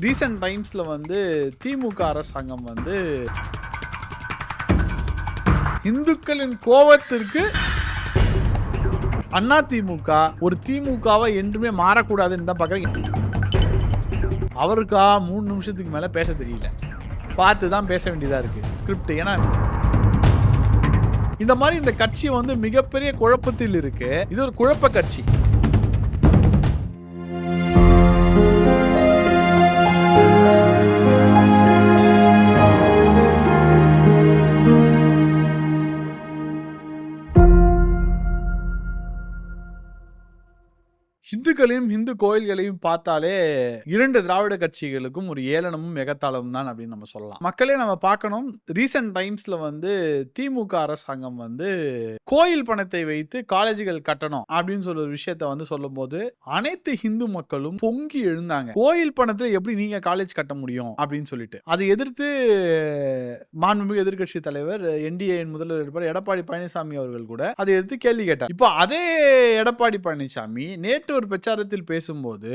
Recent டைம்ஸில் வந்து திமுக அரசாங்கம் வந்து இந்துக்களின் கோபத்திற்கு அண்ணா திமுக ஒரு திமுகவை என்றுமே மாறக்கூடாதுன்னு தான் பார்க்குறேன் அவருக்கா மூணு நிமிஷத்துக்கு மேலே பேச தெரியல. பார்த்து தான் பேச வேண்டியதாக இருக்குது ஸ்கிரிப்ட் ஏன்னா இந்த மாதிரி இந்த கட்சி வந்து மிகப்பெரிய குழப்பத்தில் இருக்கு. இது ஒரு குழப்ப கட்சி. இந்துக்களையும் இந்து கோயில்களையும் பார்த்தாலே இரண்டு திராவிட கட்சிகளுக்கும் ஒரு ஏளனமும் எகத்தாளமும் தான் அப்படின்னு நம்ம சொல்லலாம். மக்களே நம்ம பார்க்கணும். ரீசெண்ட் டைம்ஸ்ல வந்து திமுக அரசாங்கம் வந்து கோயில் பணத்தை வைத்து காலேஜுகள் கட்டணும் அப்படின்னு சொல்ற ஒரு விஷயத்த வந்து சொல்லும்போது அனைத்து இந்து மக்களும் பொங்கி எழுந்தாங்க. கோயில் பணத்தை எப்படி நீங்க காலேஜ் கட்ட முடியும் அப்படின்னு சொல்லிட்டு. அதை எதிர்த்து மாண்புமிகு எதிர்கட்சி தலைவர் என்டிஏ முதல்வர் இருப்பார் எடப்பாடி பழனிசாமி அவர்கள் கூட அதை எதிர்த்து கேள்வி கேட்டார். இப்போ அதே எடப்பாடி பழனிசாமி நேற்று ஒரு பிரச்சாரத்தில் பேசும்போது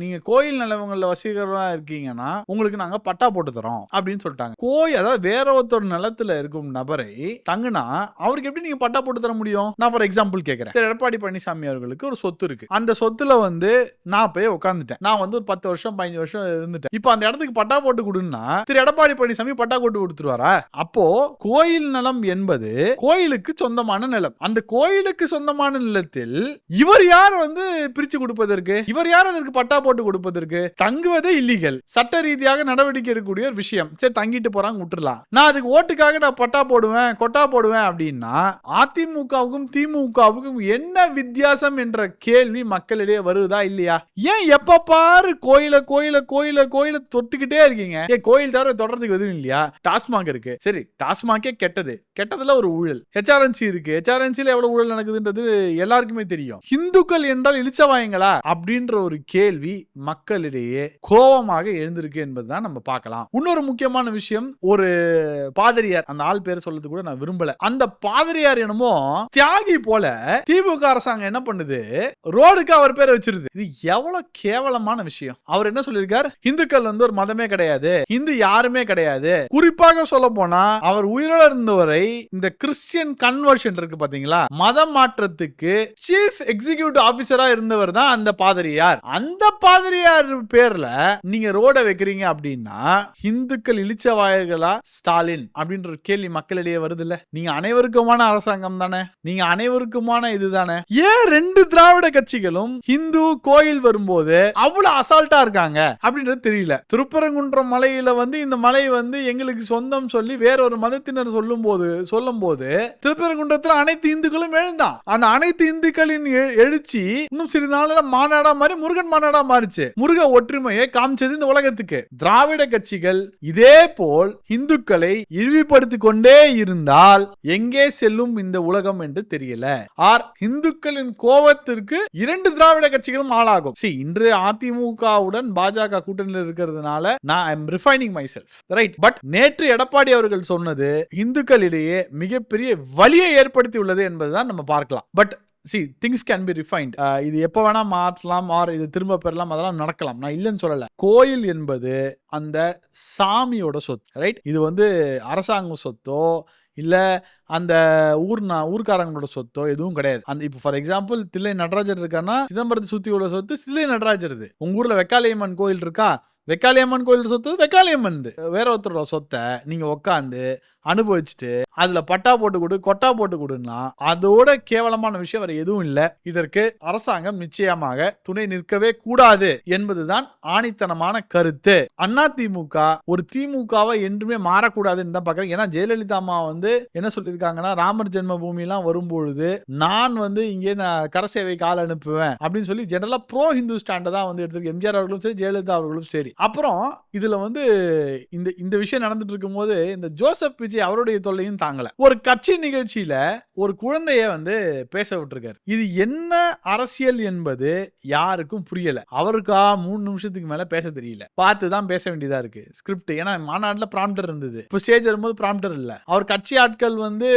நீங்க கோயில் நிலவங்கள்ல வசீகரமா இருக்கீங்கன்னா உங்களுக்கு நாங்க பட்டா போட்டு தரோம் அப்படின்னு சொல்லிட்டாங்க. கோயில் அதாவது வேற ஒருத்தர் நிலத்துல இருக்கும் நபரை தங்குனா அவருக்கு எப்படி நீங்க பட்டா போட்டு தர முடியும்? நான் ஃபார் எக்ஸாம்பிள் கேட்கிறேன் எடப்பாடி பழனிசாமி அவர்களுக்கு ஒரு சொத்து இருக்கு. அந்த சொத்துல வந்து நான் போய் உட்காந்துட்டேன் நான் வந்து ஒரு பத்து வருஷம் பதினஞ்சு வருஷம் இருந்துட்டேன். இப்போ அந்த இடத்துக்கு பட்டா போட்டு கொடுன்னா திரு எடப்பாடி பழனிசாமி பட்டா போட்டு கொடுத்துருவாரா? அப்போ கோயில் நிலம் என்பது கோயிலுக்கு சொந்தமான நிலம். அந்த கோயிலுக்கு சொந்தமான நிலத்தில் இவர் யார் வந்து பிரிச்சு கொடுப்பதற்கு இவர் யார் அதற்கு பட்டா போட்டு கொடுப்பதற்கு? தங்குவதே இல்லீகல். சட்ட ரீதியாக நடவடிக்கை எடுக்கக்கூடிய ஒரு விஷயம். சரி தங்கிட்டு போறாங்க விட்டுலாம் நான் அதுக்கு ஓட்டுக்காக நான் பட்டா போடுவேன் கொட்டா போடுவேன் அப்படின்னா அதிமுகவுக்கும் திமுகவுக்கும் என்ன வித்தியாசம் என்ற கேள்வி மக்களிடையே வருதா இல்லையா? ஏன் எப்ப பாரு கோயில கோயில கோயில கோயில தொட்டுக்கிட்டே இருக்கீங்க? ஏன் கோயில் தவிர தொடர்றதுக்கு எதுவும் இல்லையா? டாஸ்மாக் இருக்கு. சரி டாஸ்மாக்கே கெட்டது. கெட்டதுல ஒரு ஊழல். ஹெச்ஆர்என்சி இருக்கு. ஹெச்ஆர்என்சியில எவ்வளவு ஊழல் நடக்குதுன்றது எல்லாருக்குமே தெரியும். இந்துக்கள் என்றால் இழிச்சவாயங்களா அப்படின்ற ஒரு கேள்வி மக்களிடையே கோபமாக எழுந்திருக்கு என்பதுதான் நம்ம பார்க்கலாம். இன்னொரு முக்கியமான விஷயம் ஒரு பாதிரியார் அந்த ஆள் பேர் சொல்றது கூட நான் விரும்பல. அந்த பாதிரியார் என்னமோ தியாகி போல திமுக அரசாங்கம் என்ன பண்ணுது? ரோடுக்கு அவர் பேரை வச்சிருது. இது எவ்வளவு கேவலமான விஷயம். அவர் என்ன சொல்லியிருக்கார்? இந்துக்கள் வந்து ஒரு மதமே கிடையாது. இந்து யாருமே கிடையாது. குறிப்பாக சொல்ல போனா அவர் உயிரோட இருந்தவரை இந்த கிறிஸ்டியன் கன்வர்ஷன் இருக்கு பாத்தீங்களா? மதம் மாற்றத்துக்கு சீஃப் எக்ஸிகியூட்டிவ் ஆபிசரா இருந்தவர் தான் அந்த பாதிரியார். அந்த பாதிரியார் பேர்ல நீங்க ரோட வைக்கிறீங்க அப்படின்னா இந்துக்கள் இழிச்சவாயர்களா ஸ்டாலின்? அப்படின்ற கேள்வி மக்களிடையே வருது இல்ல நீங்க அனைவருக்குமான அரசாங்கம் தானே? நீங்க அனைவருக்குமான இதுதானே ஏன் ரெண்டு திராவிட கட்சிகளும் இந்து கோயில் வரும்போது அவ்வளவு அசால்ட்டா இருக்காங்க? அப்படின்றது தெரியல. திருப்பரங்குன்றம் மலையில வந்து இந்த மலை வந்து எங்களுக்கு சொந்தம் சொல்லி வேற ஒரு மதத்தினர் சொல்லும் போது சொல்லும் போது திருப்பரங்குன்றத்தில் அனைத்து இந்துக்களும் எழுந்தான். அந்த அனைத்து இந்துக்களின் எ- எழுச்சி இன்னும் சிறிது நாள்ல மாநாடா மாதிரி முருகன் மாநாடா மாறிச்சு. முருக ஒற்றுமையை காமிச்சது இந்த உலகத்துக்கு. திராவிட கட்சிகள் இதே போல் இந்துக்களை இழிவுபடுத்திக் கொண்டே இருந்தால் எங்கே செல்லும் இந்த உலகம் என்று தெரியல. ஆர் இந்துக்களின் கோபத்திற்கு இரண்டு திராவிட கட்சிகளும் ஆளாகும். சி இன்று அதிமுகவுடன் பாஜக கூட்டணியில் இருக்கிறதுனால நான் I'm refining myself right but நேற்று எடப்பாடி அவர்கள் சொன்னது இந்துக்களிடையே மிகப்பெரிய வலியை ஏற்படுத்தி உள்ளது என்பதுதான் நம்ம பார்க்கலாம். But see things can be refined இது எப்போ வேணா மாற்றலாம் ஆர் இது திரும்ப பெறலாம் அதெல்லாம் நடக்கலாம். நான் இல்லைன்னு சொல்லலை. கோயில் என்பது அந்த சாமியோட சொத்து ரைட் இது வந்து அரசாங்க சொத்தோ இல்லை அந்த ஊர் நான் ஊர்க்காரங்களோட சொத்தோ எதுவும் கிடையாது. அந்த இப்போ ஃபார் எக்ஸாம்பிள் தில்லை நடராஜர் இருக்கான்னா சிதம்பரத்தை சுற்றி உள்ள சொத்து தில்லை நடராஜருது. உங்க ஊர்ல வெக்காளியம்மன் கோயில் இருக்கா? வெக்காளியம்மன் கோயில் சொத்து வெக்காளியம்மன் வேற ஒருத்தரோட சொத்தை நீங்க உட்காந்து அனுபவிச்சுட்டு அதுல பட்டா போட்டு கொடு கொட்டா போட்டு கொடுன்னா அதோட கேவலமான விஷயம் வேற எதுவும் இல்லை. இதற்கு அரசாங்கம் நிச்சயமாக துணை நிற்கவே கூடாது என்பதுதான் ஆணித்தனமான கருத்து. அண்ணா திமுக ஒரு திமுகவை என்றுமே மாறக்கூடாதுன்னு தான் பாக்குறேன். ஏன்னா ஜெயலலிதா அம்மா வந்து என்ன சொல்லியிருக்காங்கன்னா ராமர் ஜென்ம பூமி எல்லாம் வரும்பொழுது நான் வந்து இங்கே நான் கரசேவை கால் அனுப்புவேன் அப்படின்னு சொல்லி ஜெனரலா ப்ரோ ஹிந்து ஸ்டாண்டை தான் வந்து எடுத்திருக்கு. எம்ஜிஆர் அவர்களும் சரி ஜெயலலிதா அவர்களும் சரி. அப்புறம் இதுல வந்து இந்த இந்த விஷயம் நடந்துட்டு இருக்கும்போது இந்த ஜோசப் விஜய் விஜய் அவருடைய தொல்லையும் தாங்கல. ஒரு கட்சி நிகழ்ச்சியில ஒரு குழந்தைய வந்து பேச விட்டுருக்காரு. இது என்ன அரசியல் என்பது யாருக்கும் புரியல. அவருக்கா மூணு நிமிஷத்துக்கு மேல பேச தெரியல. பார்த்து தான் பேச வேண்டியதா இருக்கு. ஸ்கிரிப்ட் ஏன்னா மாநாட்டுல ப்ராம்ப்டர் இருந்தது. இப்போ ஸ்டேஜ் வரும்போது ப்ராம்ப்டர் இல்ல. அவர் கட்சி ஆட்கள் வந்து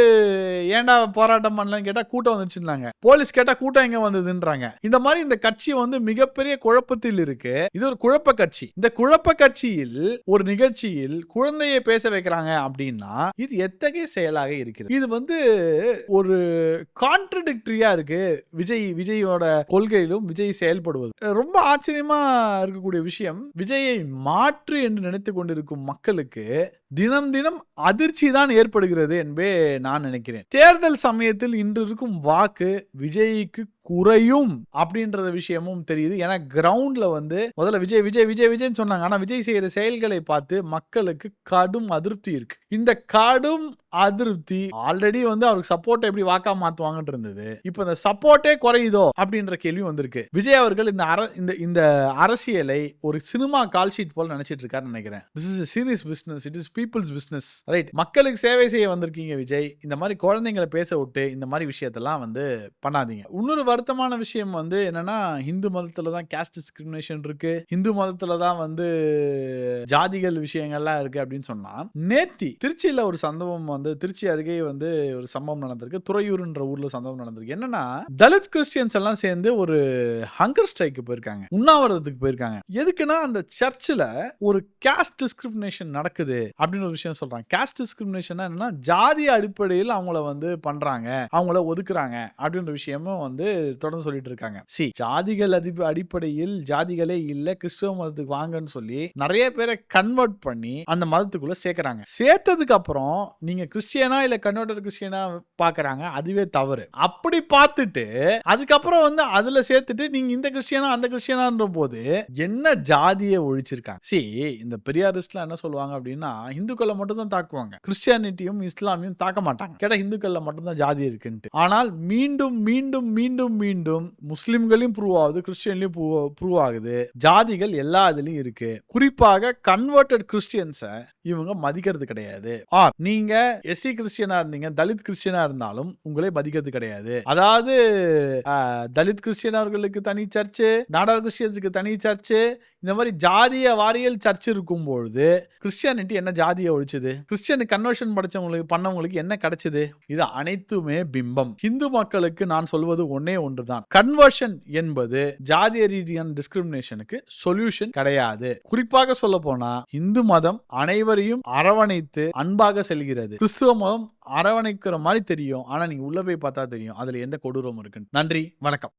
ஏன்டா போராட்டம் பண்ணலன்னு கேட்டா கூட்டம் வந்துச்சுன்னாங்க போலீஸ் கேட்டா கூட்டம் எங்க வந்ததுன்றாங்க. இந்த மாதிரி இந்த கட்சி வந்து மிகப்பெரிய குழப்பத்தில் இருக்கு. இது ஒரு குழப்ப கட்சி. இந்த குழப்ப கட்சியில் ஒரு நிகழ்ச்சியில் குழந்தையை பேச வைக்கிறாங்க அப்படின்னா இது எத்தகைய செயலாக இருக்கிறது? இது வந்து ஒரு கான்ட்ரடிக்டரியா இருக்கு. விஜய் விஜயோட கொள்கையிலும் விஜய் செயல்படுவது. ரொம்ப ஆச்சரியமா இருக்கக்கூடிய விஷயம் விஜயை மாற்று என்று நினைத்து கொண்டிருக்கும் மக்களுக்கு தினம் தினம் அதிர்ச்சி தான் ஏற்படுகிறது என்பே நான் நினைக்கிறேன். தேர்தல் சமயத்தில் இன்று இருக்கும் வாக்கு விஜய்க்கு குறையும் அப்படின்றத விஷயமும் தெரியுது. ஏன்னா கிரவுண்ட்ல வந்து முதல்ல விஜய் விஜய் விஜய் விஜய்னு சொன்னாங்க. ஆனா விஜய் செய்யற செயல்களை பார்த்து மக்களுக்கு கடும் அதிருப்தி இருக்கு. இந்த கடும் அதிருப்தி. ஆல்ரெடி வந்து அவருக்கு சப்போர்ட் எப்படி வாக்கா மாத்துவாங்கன்னு இருந்தது. இப்போ இந்த சப்போர்ட்டே குறையுதோ அப்படின்ற கேள்வி வந்திருக்கு. விஜய் அவர்கள் இந்த அர இந்த இந்த அரசியலை ஒரு சினிமா கால் ஷீட் போல நினைச்சிட்டு இருக்காருன்னு நினைக்கிறேன். This is serious business it is people's business right மக்களுக்கு சேவை செய்ய வந்திருக்கீங்க விஜய். இந்த மாதிரி குழந்தைங்களை பேச விட்டு இந்த மாதிரி விஷயத்தெல்லாம் வந்து பண்ணாதீங்க. இன்னொரு வருத்தமான விஷயம் வந்து என்னன்னா ஹிந்து மதத்துல தான் கேஸ்ட் டிஸ்கிரிமினேஷன் இருக்கு. ஹிந்து மதத்துல தான் வந்து ஜாதிகள் விஷயங்கள்லாம் இருக்கு அப்படின்னு சொன்னா நேத்தி திருச்சியில ஒரு சம்பவம் வந்து திருச்சி அருகே வந்து ஒரு சம்பவம் நடந்திருக்கு. துறையூர்ன்ற ஊர்ல சம்பவம் நடந்திருக்கு. என்னன்னா தலித் கிறிஸ்டியன்ஸ் எல்லாம் சேர்ந்து ஒரு ஹங்கர் ஸ்ட்ரைக்கு போயிருக்காங்க. உண்ணாவிரதத்துக்கு போயிருக்காங்க. எதுக்குன்னா அந்த சர்ச்சில் ஒரு கேஸ்ட் டிஸ்கிரிமினேஷன் நடக்குது அப்படின்னு ஒரு விஷயம் சொல்றாங்க. கேஸ்ட் டிஸ்கிரிமினேஷன் என்னன்னா ஜாதி அடிப்படையில் அவங்கள வந்து பண்றாங்க. அவங்கள ஒதுக்குறாங்க அப்படின்ற விஷயமும் வந்து தொடர்ந்து சொல்லிட்டு இருக்காங்க. சி ஜாதிகள் அதி அடிப்படையில் ஜாதிகளே இல்ல கிறிஸ்துவ மதத்துக்கு வாங்கன்னு சொல்லி நிறைய பேரை கன்வெர்ட் பண்ணி அந்த மதத்துக்குள்ள சேர்க்கிறாங்க. சேர்த்ததுக்கு அப்புறம் நீங்க கிறிஸ்டியனா இல்ல கன்வெர்டர் கிறிஸ்டியனா பாக்குறாங்க அதுவே தவறு. அப்படி பார்த்துட்டு அதுக்கப்புறம் வந்து அதுல சேர்த்துட்டு நீங்க இந்த கிறிஸ்டியனா அந்த கிறிஸ்டியனான்ற போது என்ன ஜாதியை ஒழிச்சிருக்காங்க? சி இந்த பெரியாரிஸ்ட்லாம் என்ன சொல்லுவாங்க அப்படின்னா இந்துக்களை மட்டும் தான் தாக்குவாங்க. கிறிஸ்டியானிட்டியும் இஸ்லாமியும் தாக்க மாட்டாங்க. கேட்டால் இந்துக்களில் மட்டும் தான் ஜாதி இருக்குன்ட்டு. ஆனால் மீண்டும் மீண்டும் மீண்டும் மீண்டும் முஸ்லிம்களையும் ப்ரூவ் ஆகுது கிறிஸ்டியன்லையும் ப்ரூவ் ஆகுது. ஜாதிகள் எல்லா இதுலையும் இருக்கு. குறிப்பாக கன்வெர்டட் கிறிஸ்டியன்ஸை இவங்க மதிக்கிறது கிடையாது. ஆர் நீங்க எஸ்சி கிறிஸ்டியனா இருந்தீங்க தலித் கிறிஸ்டியனா இருந்தாலும் உங்களே மதிக்கிறது கிடையாது. அதாவது தலித் கிறிஸ்டியனர்களுக்கு தனி சர்ச்சு நாடார் கிறிஸ்டியன்ஸுக்கு தனி சர்ச்சு இந்த மாதிரி ஜாதிய வாரியல் சர்ச் இருக்கும் பொழுது கிறிஸ்டியானிட்டி என்ன ஜாதியை ஒழிச்சுது? கிறிஸ்டியனுக்கு கன்வர்ஷன் படிச்சவங்களுக்கு பண்ணவங்களுக்கு என்ன கிடைச்சது? இது அனைத்துமே பிம்பம். இந்து மக்களுக்கு நான் சொல்வது ஒன்னே ஒன்றுதான். கன்வர்ஷன் என்பது ஜாதிய ரீதியான டிஸ்கிரிமினேஷனுக்கு சொல்யூஷன் கிடையாது. குறிப்பாக சொல்ல போனா இந்து மதம் அனைவரையும் அரவணைத்து அன்பாக செல்கிறது. கிறிஸ்துவ மதம் அரவணைக்கிற மாதிரி தெரியும். ஆனால் நீங்கள் உள்ளே போய் பார்த்தா தெரியும். அதில் எந்த கொடூரம் இருக்குன்னு. நன்றி. வணக்கம்.